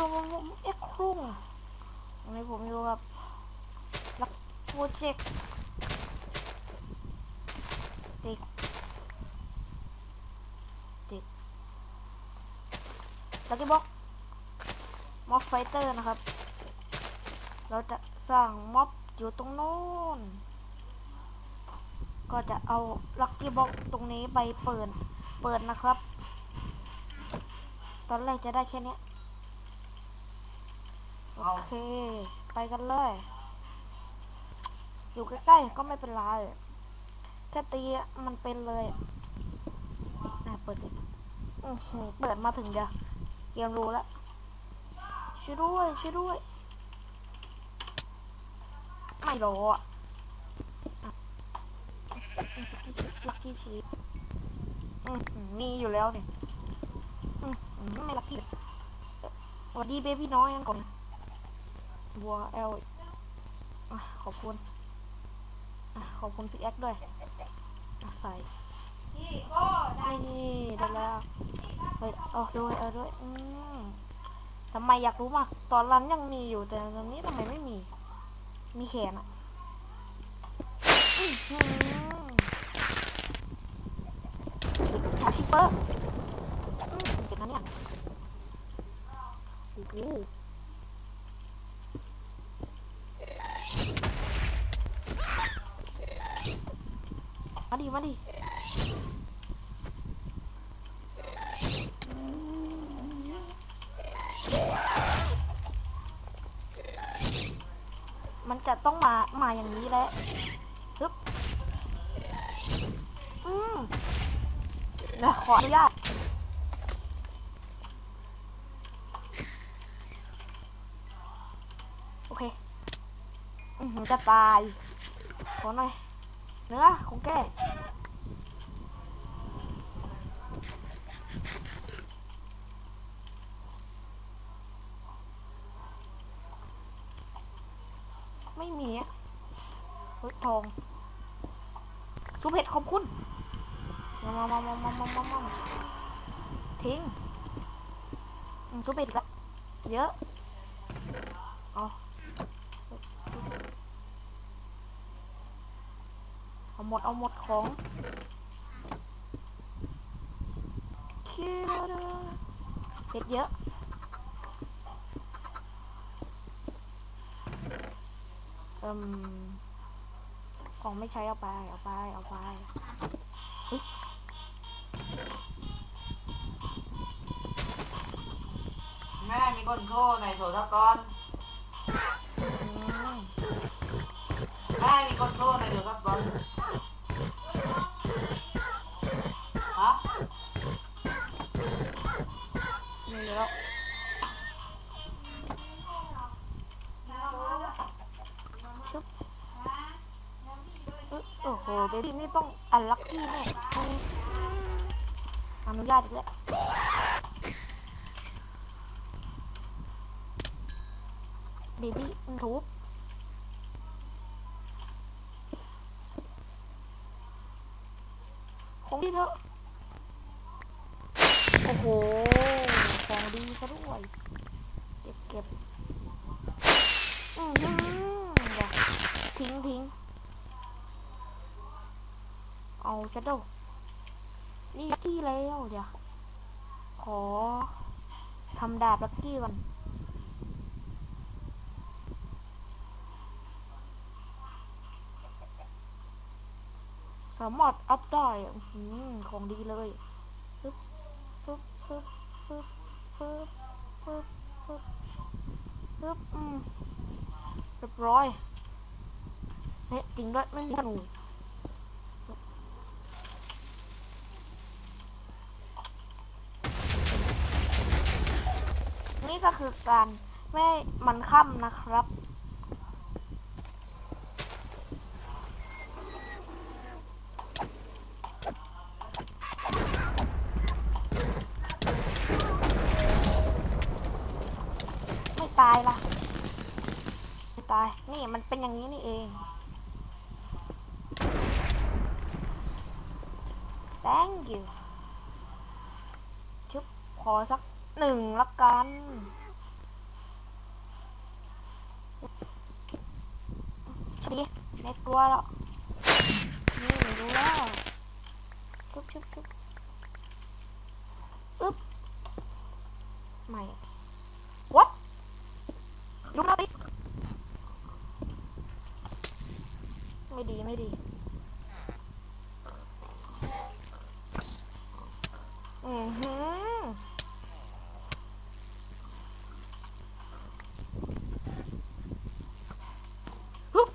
วัสดีปอเมกับเรื่องเรื่องเอ็กครุ่งวันนี้ผมอยู่กับลักโปรเจกต์เด็กเด็กลักกี้บ็อกม็อบไฟเตอร์นะครับ เราจะสร้างม็อบอยู่ตรงโน้นก็จะเอาลักกี้บ็อกตรงนี้ไปเปิด เปิดนะครับ ตอนแรกจะได้แค่นี้ โอเค ไปกันเลย อยู่ใกล้ๆก็ไม่เป็นไรแค่ตีมันเป็นเลยอะเปิดดิอื้อหือเปิดมาถึงเดียวเกมรู้แล้วช่วยด้วยช่วยด้วย ไม่รออะลักกี้ชีฟอืมมีอยู่แล้วเนี่ยอืมไม่ลักกี้สวัสดีเบบี้น้อยยังก่อน บัวเอลขอบคุณอขอบคุณพี่แอ็กด้วยใส่นี่ได้แล้วเฮ้ยเอาด้วยเอาด้วยอืมทำไมอยากรู้มาตอนรันยังมีอยู่แต่ตอนนี้ทำไมไม่มี มีแขนอะคาชิปเปอร์อืมเป็นนะเนี่ยโอ้โหมาดิ มาดิ มัน จะต้องมามาอย่างนี้แหละฮึบอืมนะขออนุญาตโอเคอืมจะตายขอหน่อยเนื้อของแก ไม่มีอะเฮ้ยทองสุปเผ็ดขอบคุณมามามามามามามามาทิ้งอืมสุเผ็ดละเยอะเอาเอาหมดเอาหมดของคิวเดอเผ็ดเยอะ อิ่มของไม่ใช้เอาไปเอาไปเอาไปแม่มีคนโทรในโทรศัพท์ก่อนแม่มีคนโทรในโทรศัพท์ก่อนฮะไมีแล้ว เบบี้ทุบคงดีเถอะ โอ้โห ของดีซะด้วย เก็บเก็บอือหือเดี๋ยวทิ้งทิ้งเอาซะดูนี่ลักกี้แล้วเดี๋ยว ขอทำดาบลักกี้ก่อน สามารถอัพได้อะอื้อหือของดีเลยปึ๊บปึ๊บปึ๊บปึ๊บปึ๊บปึ๊บปึ๊บอืมเรียบร้อยเฮ้ยจริงด้วยไม่มีธนูนี่ก็คือการไม่มันค่ำนะครับายล่ะตาย นี่มันเป็นอย่างนี้นี่เอง thank you ชุบขอสักหนึ่งละกัน ดีไม่กลัวหรอกรู้แล้วชุบชุบชุบอึ๊บไม่ what ลุกมาดิไม่ดีไม่ดี อือหือฮึบ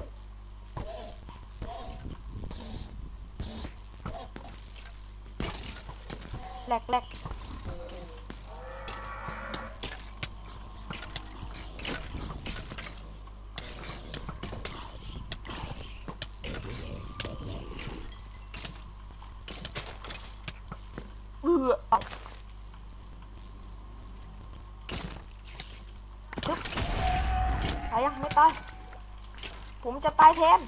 แหลกแหลกเบื่อไปชึบตายยังไม่ตาย ผมจะตายแทน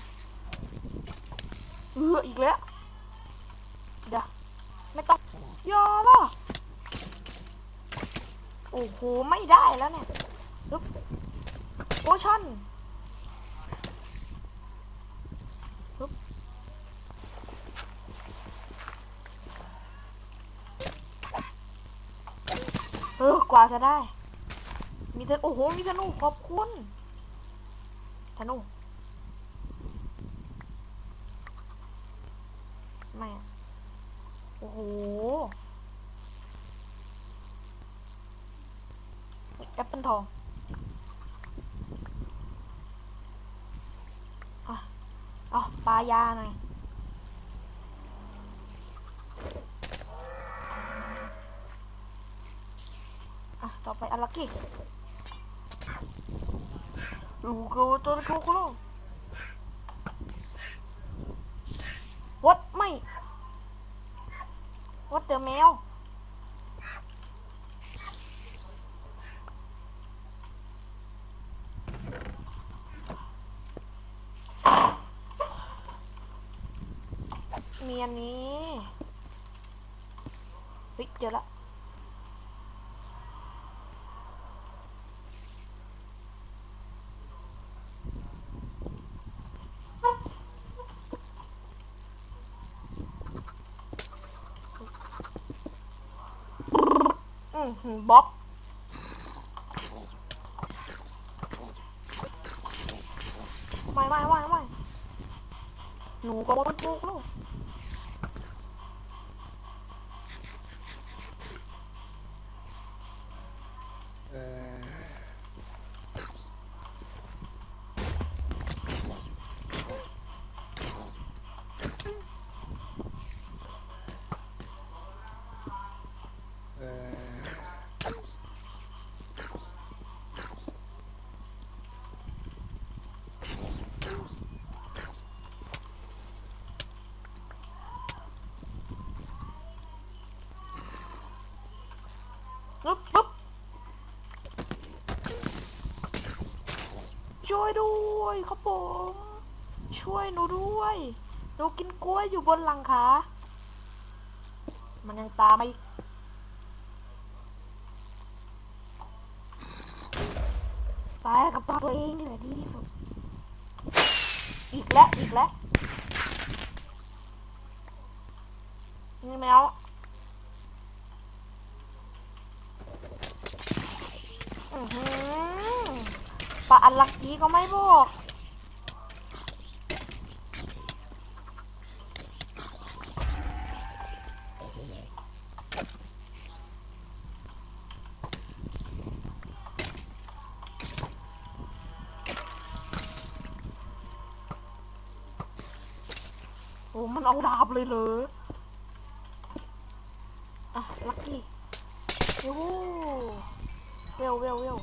เบื่ออีกแล้ว เดี๋ยว ไม่ต้องอยาล่ะ โอ้โห ไม่ได้แล้วเนี่ยปึ๊บโอชั่นปึ๊บเออ กว่าจะได้ มีธนูโอ้โห มีธนูขอบคุณธนู ไม่อะโอ้โห แอปเปิล ทองอะเอปลายาหน่อยอะต่อไปอารักกี้ลูกโกตัวโกโกโลวัดไม่วัดเดอแมว มีอันนี้เฮ้ยเจอละอือหือบ๊อบไม่ไม่ไม่ไม่หนูก็บนลูกลูกปึ๊บปึ๊บช่ วยด้วยครับผม ช่วยหนูด้วย หนูกินกล้วยอยู่บนหลังคา มันยังตามมาอีกตายกับตัวเองนี่แหละดีที่สุด อีกแล้วอีกแล้วนี่แมวอือหือ ปลาอันลักกี้ก็ไม่บอกโอ้มันเอาดาบเลยเหรออะลักกี้ยูหูเวลเวลเวล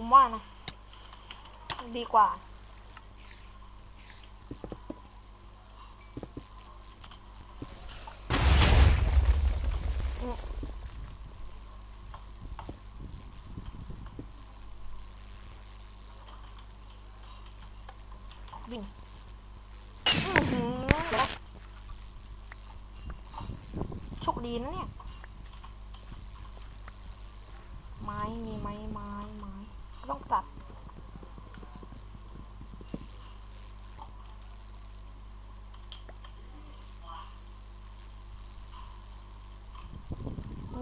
ผมว่านะ ดีกว่า วิ่งโชคดีนะเนี่ย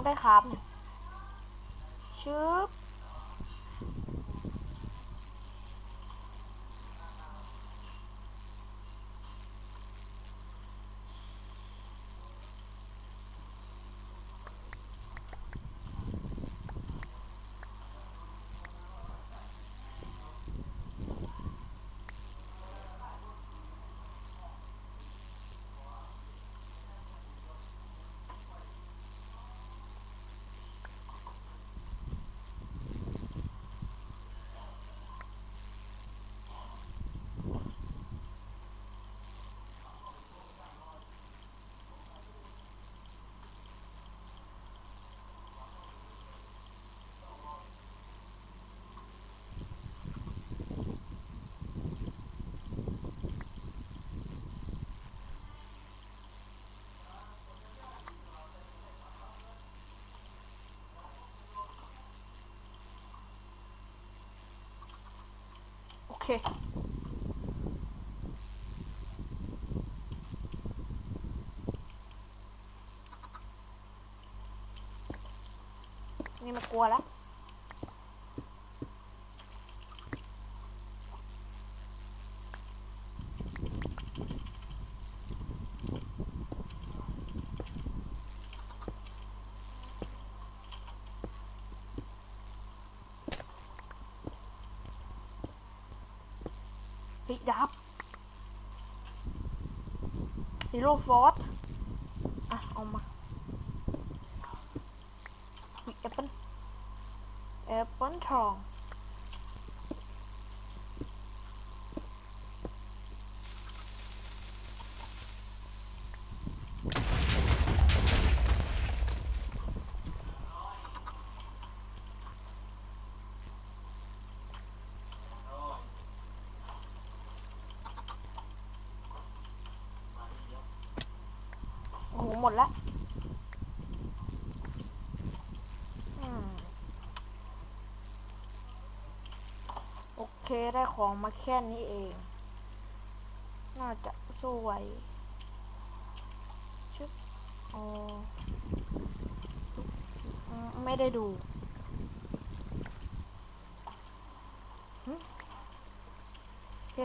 ได้ครับชึบ เค นี่มากลัวแล้ว ปิกดับฮีโร่ฟอสอะ เอามาแอปเปิ้ลแอปเปิ้ลทอง หมดละโอเคได้ของมาแค่นี้เอง น่าจะสู้ไหวชุบอ๋อไม่ได้ดูหึโอเค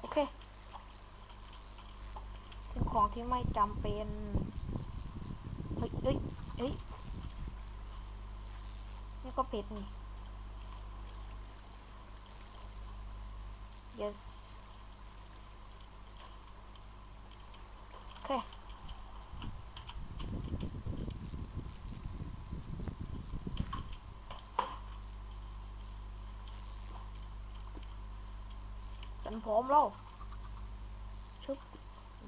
โอเค เป็นของ ที่ไม่จำเป็น เฮ้ยเฮ้ยเฮ้ยนี่ก็เป็ดนี่ yes โอเคฉันพร้อมแล้ว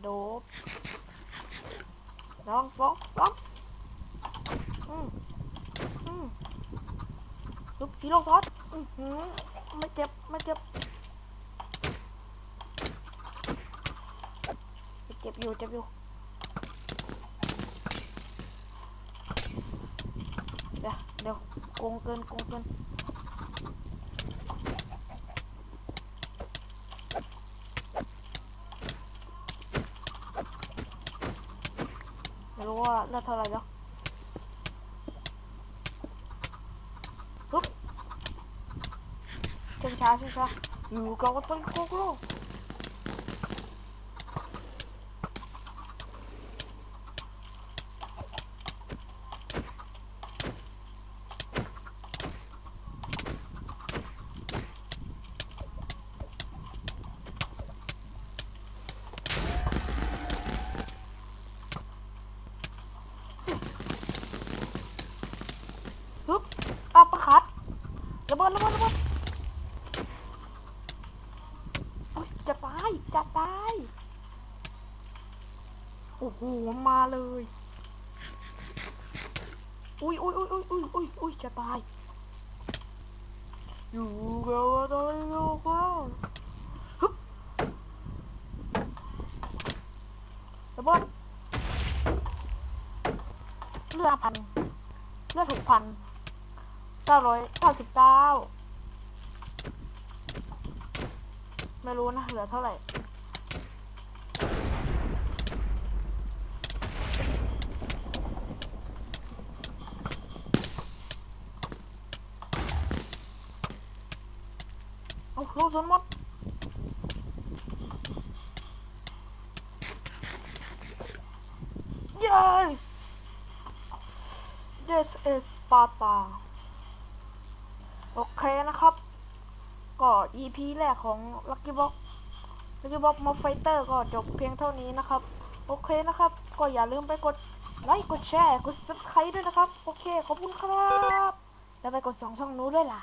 โดบลองฟองฟองอืมอืมชุบฮีโร่ซอสอือหือไม่เจ็บไม่เจ็บเจ็บอยู่เจ็บอยู่เดี๋ยวเดี๋ยวโกงเกินโกงเกิน ไม่รู้ว่าเลือดเท่าไหร่แล้วปึ๊บเชิงช้าเชิงช้าอยู่กับต้นโคกโลก ฮึบอัปเปอร์คัดระเบิดระเบิดระเบิดโอ๊ยจะตายจะตายโอ้โหมาเลย อุ้ยอุ้ยอุ้ยอุ้ยอุ้ยอุ้ยอุ้ยจะตาย อยู่กับว่าตายอยู่กับฮึบระเบิดเลือดพันเลือดถูกพันเก้าร้อยเก้าสิบเก้าไม่รู้นะ เหลือเท่าไหร่ ลูกสนหมดเย้ This is Sparta โอเคนะครับ ก็ EP แรกของ Lucky Box Lucky Box Mob Fighter ก็จบเพียงเท่านี้นะครับ โอเคนะครับ ก็อย่าลืมไปกดไลค์ กดแชร์ กด Subscribe ด้วยนะครับ โอเค ขอบคุณครับ แล้วไปกดสองช่องนู้นด้วยล่ะ